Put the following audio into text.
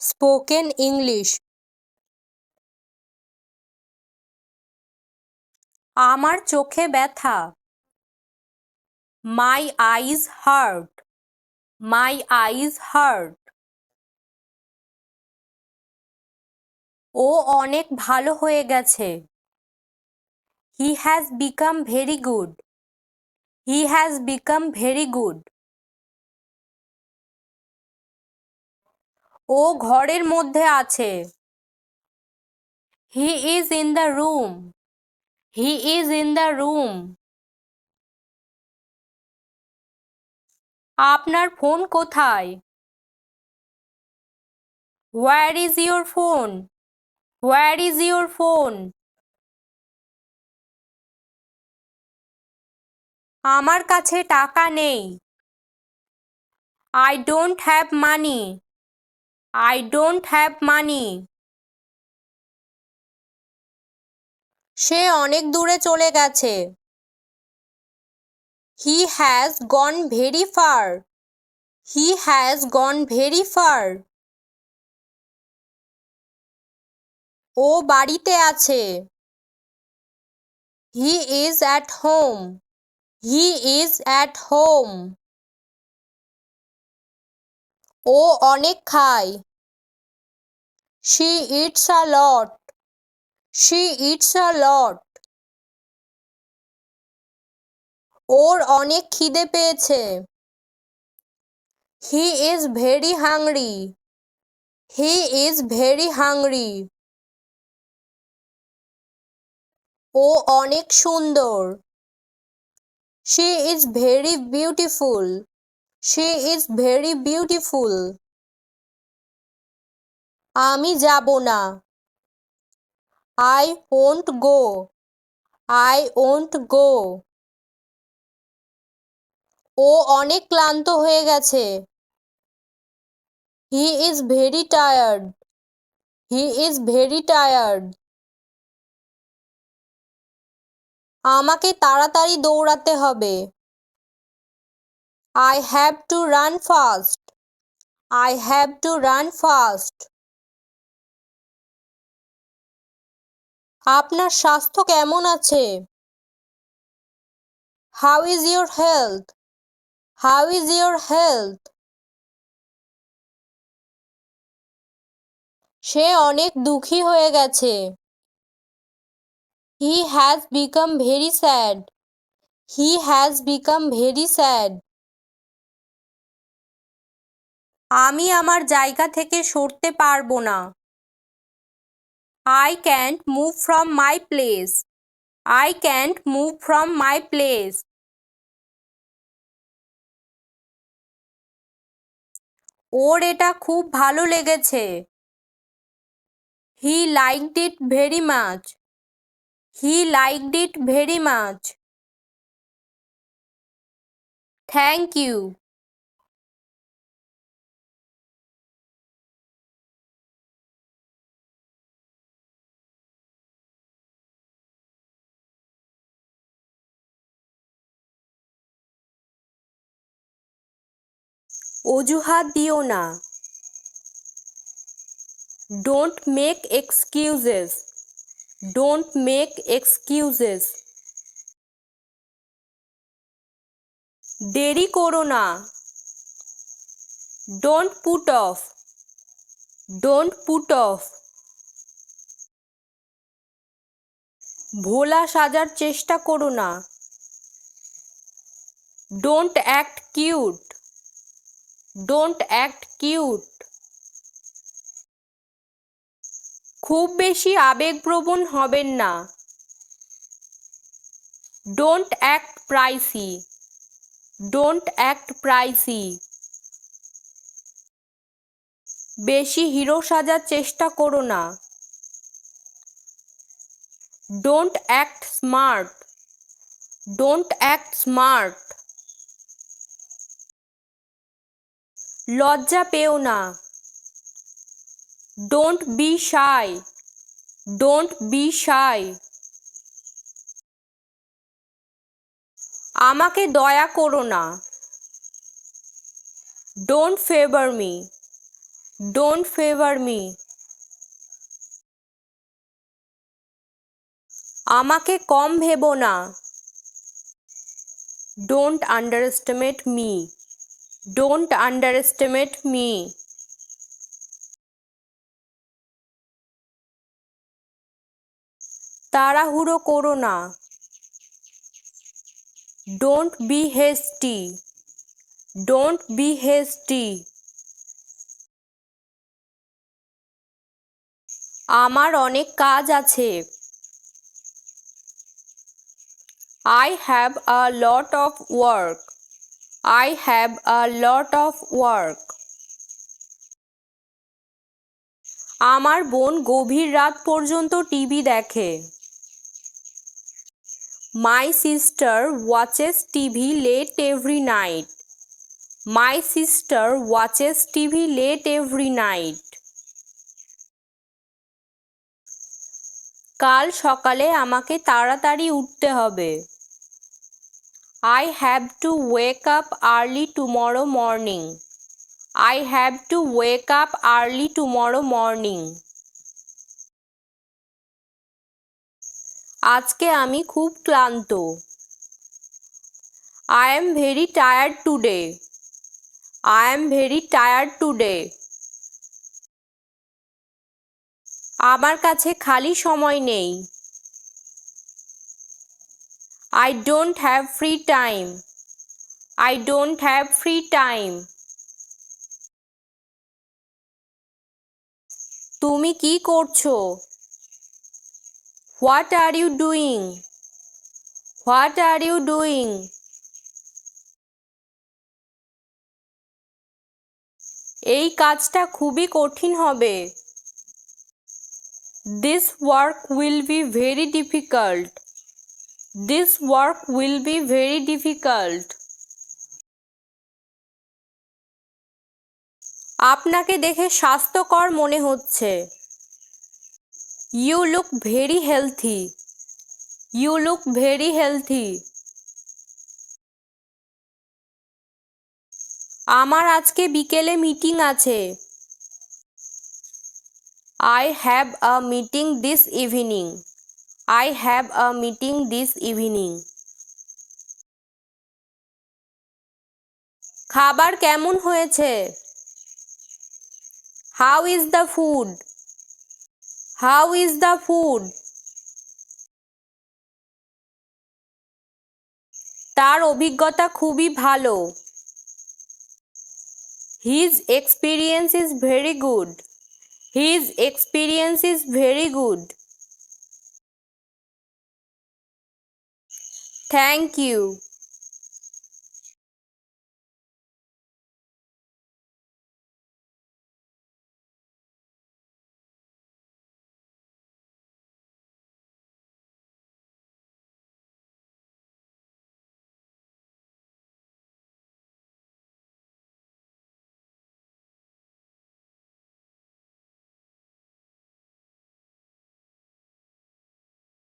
Spoken English. আমার চোখে ব্যথা। মাই আইজ হার্ট মাই আইজ হার্ট ও অনেক ভালো হয়ে গেছে। He has become very good he has become very good ও ঘরের মধ্যে আছে। He is in the room he is in the room আপনার ফোন কোথায়? Where is your phone where is your phone আমার কাছে টাকা নেই। I don't have money I don't have money সে অনেক দূরে চলে গেছে। He has gone very far he has gone very far ও বাড়িতে আছে। He is at home he is at home ও অনেক খায়। She eats a lot she eats a lot ওর অনেক খিদে পেয়েছে। He is very hungry he is very hungry ও অনেক সুন্দর। She is very beautiful she is very beautiful আমি যাব না। I won't go I won't go ও অনেক ক্লান্ত হয়ে গেছে। He is very tired he is very tired আমাকে তাড়াতাড়ি দৌড়াতে হবে। I have to run fast I have to run fast আপনার স্বাস্থ্য কেমন আছে? How is your health how is your health সে অনেক দুঃখী হয়ে গেছে। He has become very sad he has become very sad আমি আমার জায়গা থেকে সরতে পারব না। I can't move from my place I can't move from my place ওর এটা খুব ভালো লেগেছে। He liked it very much he liked it very much thank you অজুহাত দিও না। Don't make excuses don't make excuses দেরি করো না। Don't put off don't put off ভোলা সাজার চেষ্টা করো না। Don't act cute don't act cute খুব বেশি আবেগপ্রবণ হবেন না। Don't act pricey don't act pricey বেশি হিরো সাজার চেষ্টা করো না। Don't act smart don't act smart লজ্জা পেও না। Don't be shy don't be shy আমাকে দয়া করো না। Don't favour me don't favour me আমাকে কম ভেবো না। Don't underestimate me don't underestimate me তাড়াহুড়ো করো না। Don't be hasty don't be hasty আমার অনেক কাজ আছে। I have a lot of work I have a lot of work আমার বোন গভীর রাত পর্যন্ত টিভি দেখে। My sister watches TV late every night my sister watches TV late every night কাল সকালে আমাকে তাড়াতাড়ি উঠতে হবে। I have to wake up early tomorrow morning I have to wake up early tomorrow morning আজকে আমি খুব ক্লান্ত। I am very tired today I am very tired today আমার কাছে খালি সময় নেই। I don't have free time I don't have free time তুমি কি করছ? What are you doing what are you doing এই কাজটা খুবই কঠিন হবে। This work will be very difficult this work will be very difficult আপনাকে দেখে স্বাস্থ্যকর মনে হচ্ছে। You look very healthy you look very healthy আমার আজকে বিকেলে মিটিং আছে। I have a meeting this evening I have a meeting this evening খাবার কেমন হয়েছে? How is the food how is the food তার অভিজ্ঞতা খুবই ভালো। His experience is very good his experience is very good thank you